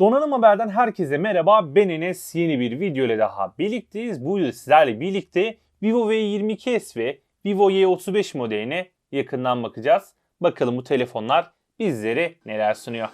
Donanım Haber'den herkese merhaba. Ben Enes. Yeni bir video ile daha birlikteyiz. Bu videoda sizlerle birlikte Vivo V22s ve Vivo Y35 modeline yakından bakacağız. Bakalım bu telefonlar bizlere neler sunuyor.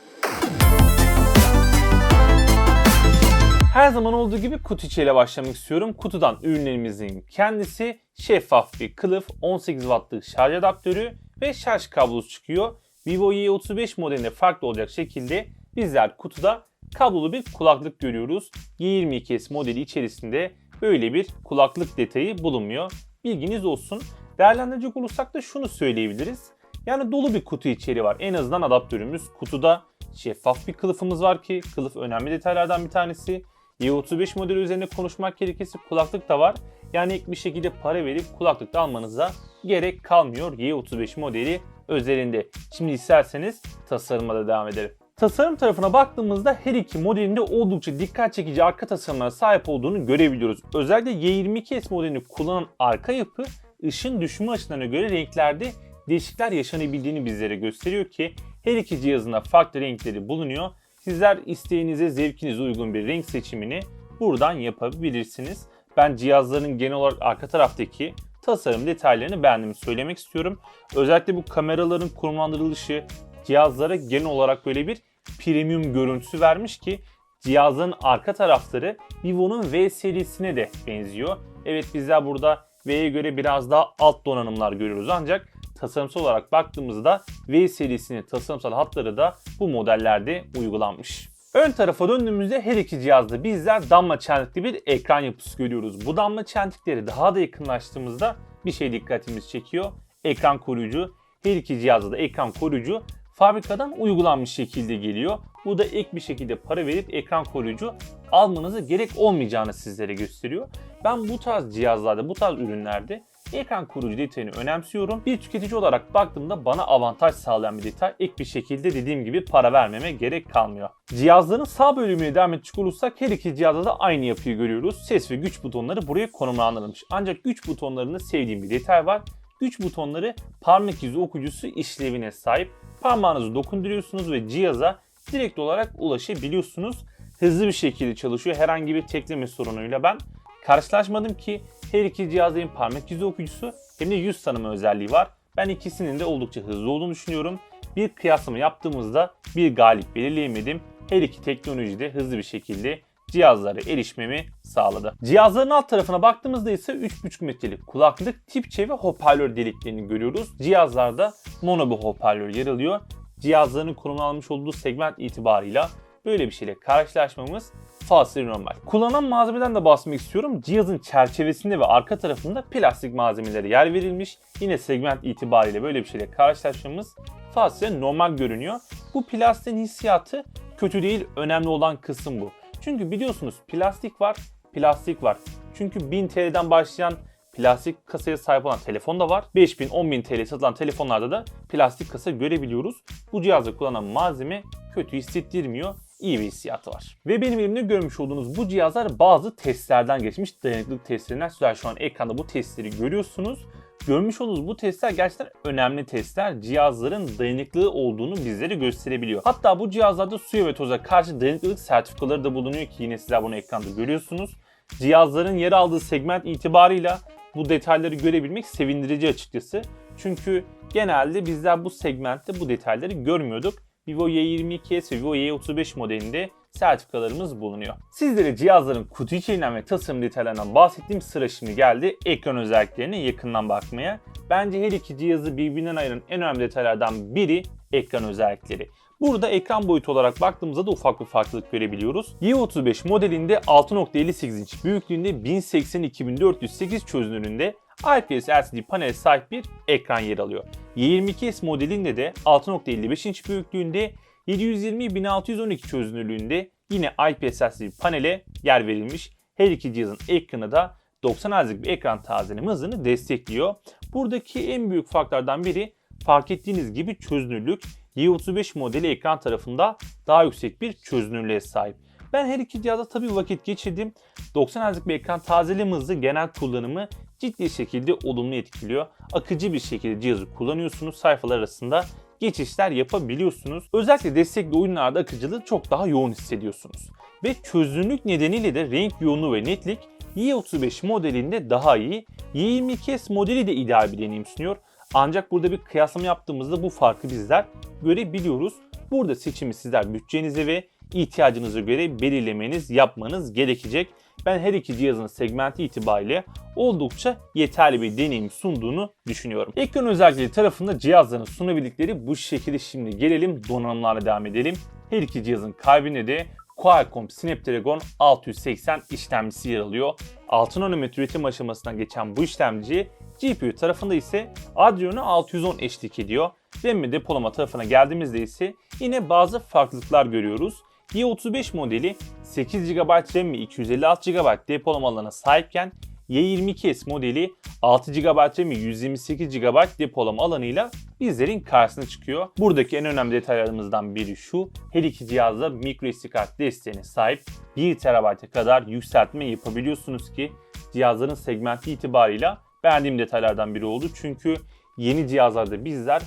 Her zaman olduğu gibi kutu içiyle başlamak istiyorum. Kutudan ürünlerimizin kendisi şeffaf bir kılıf, 18 wattlık şarj adaptörü ve şarj kablosu çıkıyor. Vivo Y35 modelinde farklı olacak şekilde bizler kutuda kablolu bir kulaklık görüyoruz. Y22s modeli içerisinde böyle bir kulaklık detayı bulunmuyor. Bilginiz olsun. Değerlendirecek olursak da şunu söyleyebiliriz. Yani dolu bir kutu içeriği var. En azından adaptörümüz kutuda şeffaf bir kılıfımız var ki kılıf önemli detaylardan bir tanesi. Y35 modeli üzerinde konuşmak gerekirse kulaklık da var. Yani ilk bir şekilde para verip kulaklık da almanıza gerek kalmıyor Y35 modeli özelinde. Şimdi isterseniz tasarıma da devam edelim. Tasarım tarafına baktığımızda her iki modelinde oldukça dikkat çekici arka tasarımlara sahip olduğunu görebiliyoruz. Özellikle Y22s modelini kullanan arka yapı ışın düşme açılarına göre renklerde değişiklikler yaşanabildiğini bizlere gösteriyor ki her iki cihazında farklı renkleri bulunuyor. Sizler isteğinize, zevkinize uygun bir renk seçimini buradan yapabilirsiniz. Ben cihazların genel olarak arka taraftaki tasarım detaylarını beğendiğimi söylemek istiyorum. Özellikle bu kameraların konumlandırılışı cihazlara genel olarak böyle bir premium görüntüsü vermiş ki cihazın arka tarafları Vivo'nun V serisine de benziyor. Evet bizler burada V'ye göre biraz daha alt donanımlar görüyoruz ancak tasarımsal olarak baktığımızda V serisinin tasarımsal hatları da bu modellerde uygulanmış. Ön tarafa döndüğümüzde her iki cihazda bizler damla çentikli bir ekran yapısı görüyoruz. Bu damla çentikleri daha da yakınlaştığımızda bir şey dikkatimizi çekiyor. Ekran koruyucu. Her iki cihazda da ekran koruyucu fabrikadan uygulanmış şekilde geliyor. Bu da ek bir şekilde para verip ekran koruyucu almanıza gerek olmayacağını sizlere gösteriyor. Ben bu tarz cihazlarda, bu tarz ürünlerde ekran koruyucu detayını önemsiyorum. Bir tüketici olarak baktığımda bana avantaj sağlayan bir detay. Ek bir şekilde dediğim gibi para vermeme gerek kalmıyor. Cihazların sağ bölümüne devam edecek olursak her iki cihazda da aynı yapıyı görüyoruz. Ses ve güç butonları buraya konumlandırılmış. Ancak güç butonlarında sevdiğim bir detay var. Güç butonları parmak izi okuyucusu işlevine sahip. Parmağınızı dokunduruyorsunuz ve cihaza direkt olarak ulaşabiliyorsunuz. Hızlı bir şekilde çalışıyor. Herhangi bir tekleme sorunuyla ben karşılaşmadım ki her iki cihazın parmak izi okuyucusu hem de yüz tanıma özelliği var. Ben ikisinin de oldukça hızlı olduğunu düşünüyorum. Bir kıyaslama yaptığımızda bir galip belirleyemedim. Her iki teknoloji de hızlı bir şekilde cihazlara erişmemi sağladı. Cihazların alt tarafına baktığımızda ise 3.5 metrelik kulaklık, tipçe ve hoparlör deliklerini görüyoruz. Cihazlarda mono bir hoparlör yer alıyor. Cihazların konumlanmış olduğu segment itibarıyla böyle bir şeyle karşılaşmamız fazla normal. Kullanılan malzemeden de bahsetmek istiyorum. Cihazın çerçevesinde ve arka tarafında plastik malzemelere yer verilmiş. Yine segment itibariyle böyle bir şeyle karşılaşmamız fazla normal görünüyor. Bu plastiğin hissiyatı kötü değil, önemli olan kısım bu. Çünkü biliyorsunuz plastik var, plastik var. Çünkü 1000 TL'den başlayan plastik kasaya sahip olan telefon da var. 5000, 10000 TL satılan telefonlarda da plastik kasa görebiliyoruz. Bu cihazda kullanılan malzeme kötü hissettirmiyor iyi bir hissiyatı var. Ve benim elimde görmüş olduğunuz bu cihazlar bazı testlerden geçmiş dayanıklılık testlerinden. Sizler şu an ekranda bu testleri görüyorsunuz. Görmüş olduğunuz bu testler gerçekten önemli testler. Cihazların dayanıklı olduğunu bizlere gösterebiliyor. Hatta bu cihazlarda suya ve toza karşı dayanıklılık sertifikaları da bulunuyor ki yine sizler bunu ekranda görüyorsunuz. Cihazların yer aldığı segment itibarıyla bu detayları görebilmek sevindirici açıkçası. Çünkü genelde bizler bu segmentte bu detayları görmüyorduk. Vivo Y22s ve Vivo Y35 modelinde sertifikalarımız bulunuyor. Sizlere cihazların kutu içeriğinden ve tasarım detaylarından bahsettiğim sıra şimdi geldi ekran özelliklerine yakından bakmaya. Bence her iki cihazı birbirinden ayıran en önemli detaylardan biri ekran özellikleri. Burada ekran boyutu olarak baktığımızda da ufak bir farklılık görebiliyoruz. Y35 modelinde 6.58 inç büyüklüğünde 1080-2408 çözünürlüğünde IPS LCD panele sahip bir ekran yer alıyor. Y22s modelinde de 6.55 inç büyüklüğünde 720-1612 çözünürlüğünde yine IPS LCD panele yer verilmiş. Her iki cihazın ekranı da 90 Hz'lik bir ekran tazeleme hızını destekliyor. Buradaki en büyük farklardan biri fark ettiğiniz gibi çözünürlük. Y35 modeli ekran tarafında daha yüksek bir çözünürlüğe sahip. Ben her iki cihazda tabii vakit geçirdim. 90 Hz'lik bir ekran tazeleme hızı genel kullanımı ciddi şekilde olumlu etkiliyor. Akıcı bir şekilde cihazı kullanıyorsunuz. Sayfalar arasında geçişler yapabiliyorsunuz. Özellikle destekli oyunlarda akıcılığı çok daha yoğun hissediyorsunuz. Ve çözünürlük nedeniyle de renk yoğunluğu ve netlik Y35 modelinde daha iyi. Y22S modeli de ideal bir deneyim sunuyor. Ancak burada bir kıyaslama yaptığımızda bu farkı bizler görebiliyoruz. Burada seçimi sizler bütçenize ve ihtiyacınıza göre belirlemeniz, yapmanız gerekecek. Ben her iki cihazın segmenti itibariyle oldukça yeterli bir deneyim sunduğunu düşünüyorum. Ekran özellikleri tarafında cihazların sunabildikleri bu şekilde şimdi gelelim donanımlarla devam edelim. Her iki cihazın kalbinde de Qualcomm Snapdragon 680 işlemcisi yer alıyor. 6 nanometre üretim aşamasından geçen bu işlemci GPU tarafında ise Adreno 610 eşlik ediyor. RAM ve depolama tarafına geldiğimizde ise yine bazı farklılıklar görüyoruz. Y35 modeli 8 GB RAM ve 256 GB depolama alanına sahipken Y22S modeli 6 GB RAM ve 128 GB depolama alanıyla bizlerin karşısına çıkıyor. Buradaki en önemli detaylarımızdan biri şu. Her iki cihazda microSD kart desteğine sahip 1 TB'e kadar yükseltme yapabiliyorsunuz ki cihazların segmenti itibarıyla beğendiğim detaylardan biri oldu. Çünkü yeni cihazlarda bizler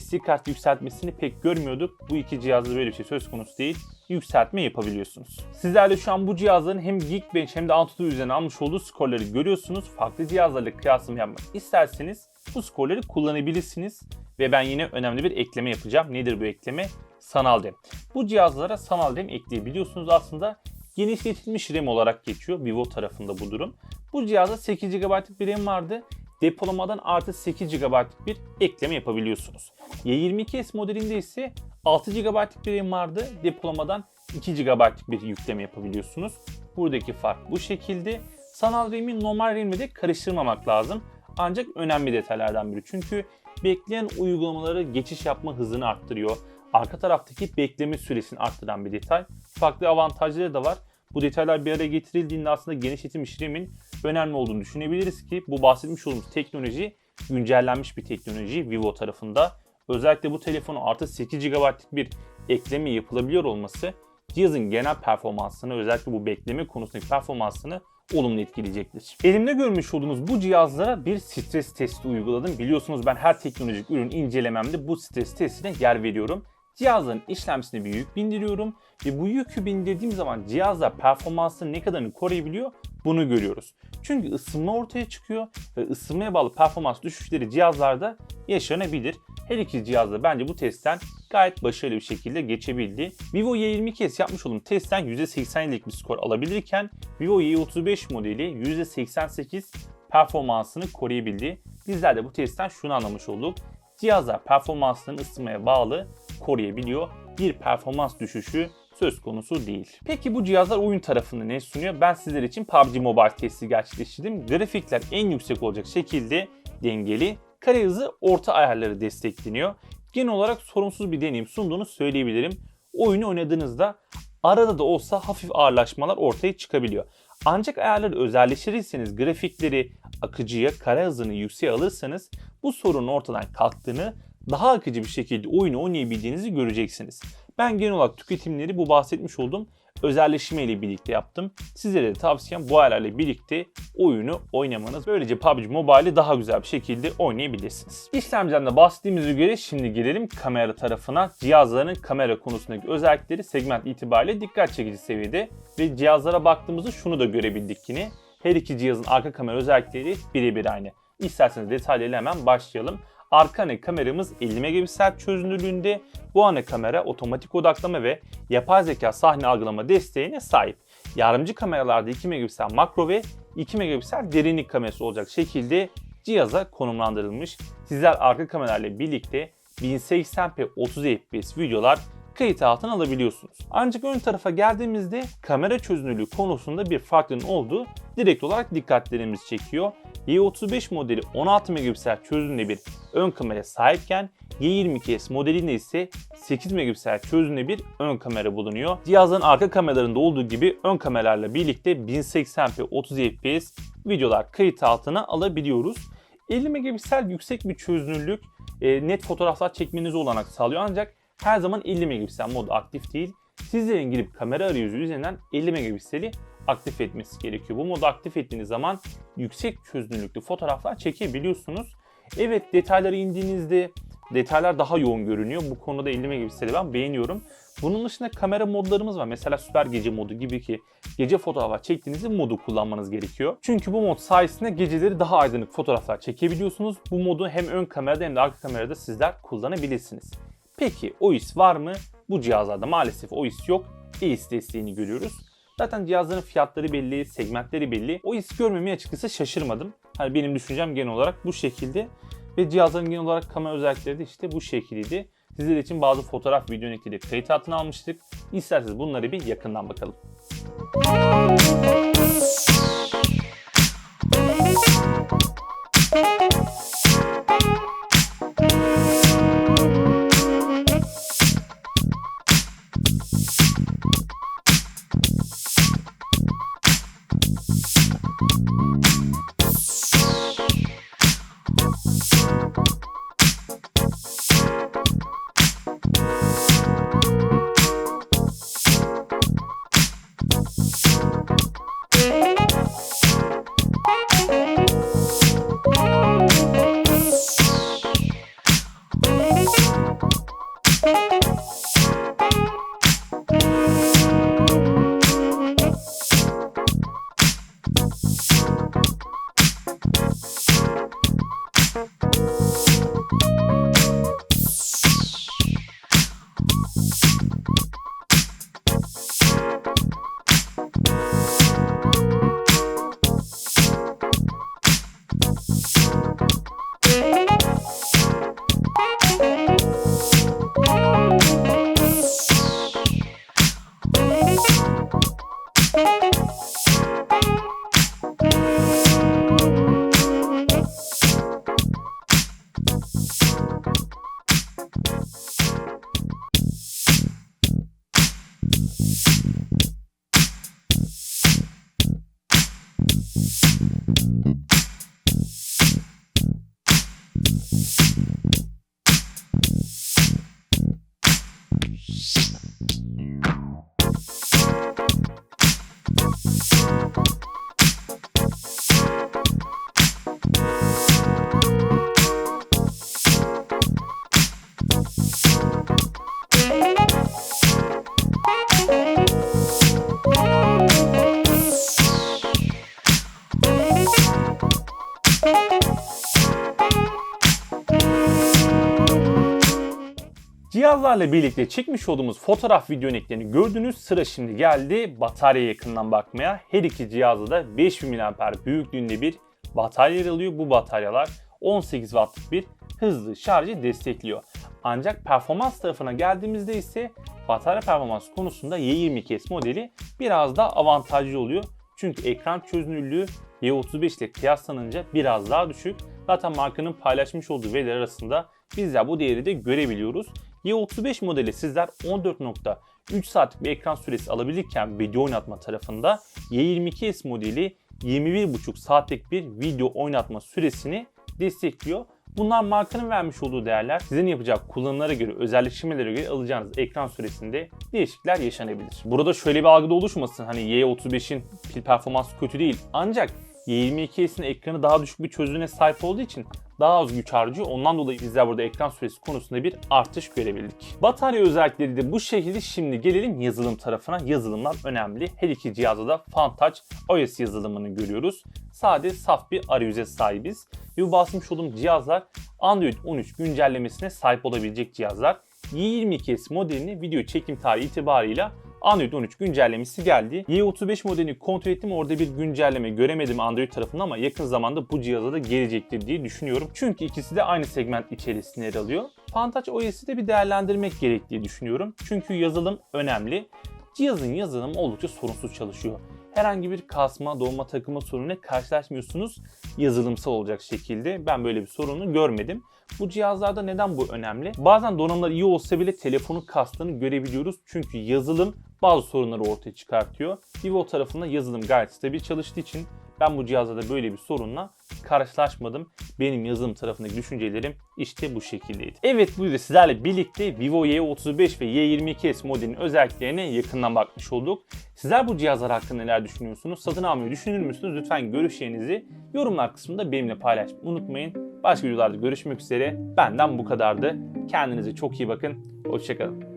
SD kart yükseltmesini pek görmüyorduk. Bu iki cihazda böyle bir şey söz konusu değil. Yükseltme yapabiliyorsunuz. Sizler de şu an bu cihazların hem Geekbench hem de Antutu üzerine almış olduğu skorları görüyorsunuz. Farklı cihazlarla kıyaslama yapmak isterseniz bu skorları kullanabilirsiniz. Ve ben yine önemli bir ekleme yapacağım. Nedir bu ekleme? Sanal DEM. Bu cihazlara sanal DEM ekleyebiliyorsunuz aslında. Genişletilmiş RAM olarak geçiyor Vivo tarafında bu durum. Bu cihazda 8 GB'lık bir RAM vardı depolamadan artı 8 GB'lık bir ekleme yapabiliyorsunuz. Y22S modelinde ise 6 GB'lık bir RAM vardı. Depolamadan 2 GB'lık bir yükleme yapabiliyorsunuz. Buradaki fark bu şekilde. Sanal RAM'i normal RAM'le de karıştırmamak lazım. Ancak önemli detaylardan biri. Çünkü bekleyen uygulamaları geçiş yapma hızını arttırıyor. Arka taraftaki bekleme süresini arttıran bir detay. Farklı avantajları da var. Bu detaylar bir araya getirildiğinde aslında genişletilmiş RAM'in önemli olduğunu düşünebiliriz ki bu bahsetmiş olduğumuz teknoloji güncellenmiş bir teknoloji Vivo tarafında. Özellikle bu telefonu artı 8 GB'lık bir ekleme yapılabiliyor olması cihazın genel performansını özellikle bu bekleme konusundaki performansını olumlu etkileyecektir. Elimde görmüş olduğunuz bu cihazlara bir stres testi uyguladım. Biliyorsunuz ben her teknolojik ürün incelememde bu stres testine yer veriyorum. Cihazın işlemcisine bir yük bindiriyorum ve bu yükü bindirdiğim zaman cihazlar performansını ne kadarını koruyabiliyor bunu görüyoruz. Çünkü ısınma ortaya çıkıyor ve ısınmaya bağlı performans düşüşleri cihazlarda yaşanabilir. Her iki cihazda bence bu testten gayet başarılı bir şekilde geçebildi. Vivo Y22s yapmış olduğum testten %87'lik bir skor alabilirken Vivo Y35 modeli %88 performansını koruyabildi. Bizler de bu testten şunu anlamış olduk. Cihazlar performanslarını ısınmaya bağlı koruyabiliyor. Bir performans düşüşü söz konusu değil. Peki bu cihazlar oyun tarafında ne sunuyor? Ben sizler için PUBG Mobile testi gerçekleştirdim. Grafikler en yüksek olacak şekilde dengeli. Kare hızı orta ayarları destekleniyor. Genel olarak sorunsuz bir deneyim sunduğunu söyleyebilirim. Oyunu oynadığınızda arada da olsa hafif ağırlaşmalar ortaya çıkabiliyor. Ancak ayarları özelleştirirseniz grafikleri akıcıya, kare hızını yükseğe alırsanız bu sorunun ortadan kalktığını, daha akıcı bir şekilde oyunu oynayabildiğinizi göreceksiniz. Ben genel olarak tüketimleri bu bahsetmiş olduğum özelleşme ile birlikte yaptım. Sizlere de tavsiyem bu ayarlarla birlikte oyunu oynamanız. Böylece PUBG Mobile'i daha güzel bir şekilde oynayabilirsiniz. İşlemciden de bahsettiğimize göre şimdi gelelim kamera tarafına. Cihazların kamera konusundaki özellikleri segment itibariyle dikkat çekici seviyede ve cihazlara baktığımızda şunu da görebildik yine. Her iki cihazın arka kamera özellikleri birebir aynı. İsterseniz detaylarıyla hemen başlayalım. Arka ana kameramız 50 megapiksel çözünürlüğünde. Bu ana kamera otomatik odaklama ve yapay zeka sahne algılama desteğine sahip. Yardımcı kameralarda 2 megapiksel makro ve 2 megapiksel derinlik kamerası olacak şekilde cihaza konumlandırılmış. Sizler arka kameralarla birlikte 1080p 30 fps videolar kayıt altına alabiliyorsunuz. Ancak ön tarafa geldiğimizde kamera çözünürlüğü konusunda bir farklılığın olduğu direkt olarak dikkatlerimizi çekiyor. Y35 modeli 16 megapiksel çözünürlüğü bir ön kamera sahipken Y22s modelinde ise 8 megapiksel çözünürlüğü bir ön kamera bulunuyor. Cihazın arka kameralarında olduğu gibi ön kameralarla birlikte 1080p 30 fps videolar kayıt altına alabiliyoruz. 50 megapiksel yüksek bir çözünürlük e, net fotoğraflar çekmenize olanak sağlıyor ancak her zaman 50 megapiksel mod aktif değil. Sizlerin girip kamera arayüzü üzerinden 50 megapikseli aktif etmesi gerekiyor. Bu modu aktif ettiğiniz zaman yüksek çözünürlüklü fotoğraflar çekebiliyorsunuz. Evet detaylara indiğinizde Detaylar daha yoğun görünüyor. Bu konuda elime gibi. Ben beğeniyorum. Bunun dışında kamera modlarımız var. Mesela süper gece modu gibi ki gece fotoğraflar çektiğinizde modu kullanmanız gerekiyor. Çünkü bu mod sayesinde geceleri daha aydınlık fotoğraflar çekebiliyorsunuz. Bu modu hem ön kamerada hem de arka kamerada sizler kullanabilirsiniz. Peki OIS var mı? Bu cihazlarda maalesef OIS yok. EIS desteğini görüyoruz. Zaten cihazların fiyatları belli, segmentleri belli. OIS görmemeye açıkçası şaşırmadım. Hani benim düşüncem genel olarak bu şekilde. Ve cihazların genel olarak kamera özellikleri de işte bu şekildeydi. Sizler için bazı fotoğraf, video örnekleri kayıt altına almıştık. İsterseniz bunları bir yakından bakalım. you Cihazlarla birlikte çekmiş olduğumuz fotoğraf video örneklerini gördünüz. Sıra şimdi geldi batarya yakından bakmaya. Her iki cihazda da 5000 mAh büyüklüğünde bir batarya yer alıyor. Bu bataryalar 18 wattlık bir hızlı şarjı destekliyor. Ancak performans tarafına geldiğimizde ise batarya performans konusunda Y22S modeli biraz daha avantajlı oluyor. Çünkü ekran çözünürlüğü Y35 ile kıyaslanınca biraz daha düşük. Zaten markanın paylaşmış olduğu veriler arasında bizler bu değeri de görebiliyoruz. Y35 modeli sizler 14.3 saatlik bir ekran süresi alabilirken video oynatma tarafında Y22S modeli 21.5 saatlik bir video oynatma süresini destekliyor. Bunlar markanın vermiş olduğu değerler. Sizin yapacak kullanımlara göre, özelleştirmelere göre alacağınız ekran süresinde değişiklikler yaşanabilir. Burada şöyle bir algıda oluşmasın. Hani Y35'in pil performansı kötü değil. Ancak Y22S'in ekranı daha düşük bir çözünürlüğe sahip olduğu için daha az güç harcıyor. Ondan dolayı bizler burada ekran süresi konusunda bir artış görebildik. Batarya özellikleri de bu şekilde. Şimdi gelelim yazılım tarafına. Yazılımlar önemli. Her iki cihazda da FunTouch OS yazılımını görüyoruz. Sade saf bir arayüze sahibiz. Ve bu bahsetmiş olduğum cihazlar Android 13 güncellemesine sahip olabilecek cihazlar. Y22S modelini video çekim tarihi itibarıyla Android 13 güncellemesi geldi. Y35 modelini kontrol ettim. Orada bir güncelleme göremedim Android tarafında ama yakın zamanda bu cihaza da gelecektir diye düşünüyorum. Çünkü ikisi de aynı segment içerisinde yer alıyor. Fantouch OS'i de bir değerlendirmek gerektiği düşünüyorum. Çünkü yazılım önemli. Cihazın yazılımı oldukça sorunsuz çalışıyor. Herhangi bir kasma, doğma takılma sorunuyla karşılaşmıyorsunuz yazılımsal olacak şekilde. Ben böyle bir sorunu görmedim. Bu cihazlarda neden bu önemli? Bazen donanımlar iyi olsa bile telefonun kastığını görebiliyoruz. Çünkü yazılım bazı sorunları ortaya çıkartıyor. Vivo tarafında yazılım gayet stabil çalıştığı için ben bu cihazda da böyle bir sorunla karşılaşmadım. Benim yazılım tarafındaki düşüncelerim işte bu şekildeydi. Evet bu videoda sizlerle birlikte Vivo Y35 ve Y22s modelinin özelliklerine yakından bakmış olduk. Sizler bu cihazlar hakkında neler düşünüyorsunuz? Satın almayı düşünür müsünüz? Lütfen görüşlerinizi yorumlar kısmında benimle paylaşmayı unutmayın. Başka videolarda görüşmek üzere. Benden bu kadardı. Kendinize çok iyi bakın. Hoşçakalın.